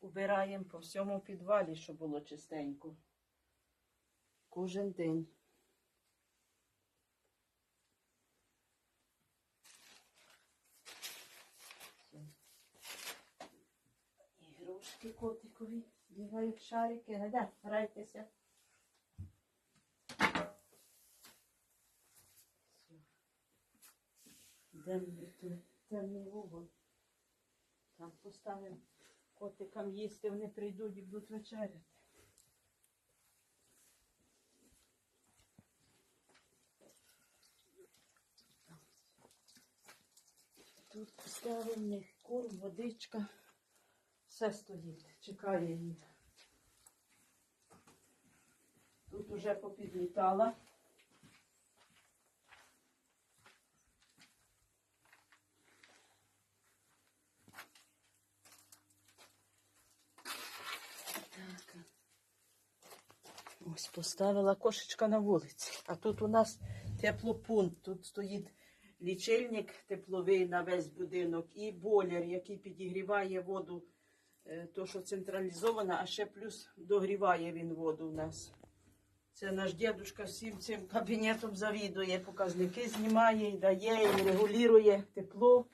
Убираємо по всьому підвалі, щоб було чистенько. Кожен день. Ігрушки котикові бігають шарики. Гада, грайтеся. Йдемо темний вугол. Там поставимо котикам їсти, вони прийдуть і будуть вечеряти. Тут поставимо корм, водичка. Все стоїть, чекає їх. Тут уже попідлітала. Так. Ось поставила кошечка на вулиці. А тут у нас теплопункт. Тут стоїть лічильник тепловий на весь будинок і бойлер, який підігріває воду, е, то що централізована, а ще плюс догріває він воду у нас. Це наш дідушка всім цим кабінетом завідує, показники знімає, дає, і регулює тепло.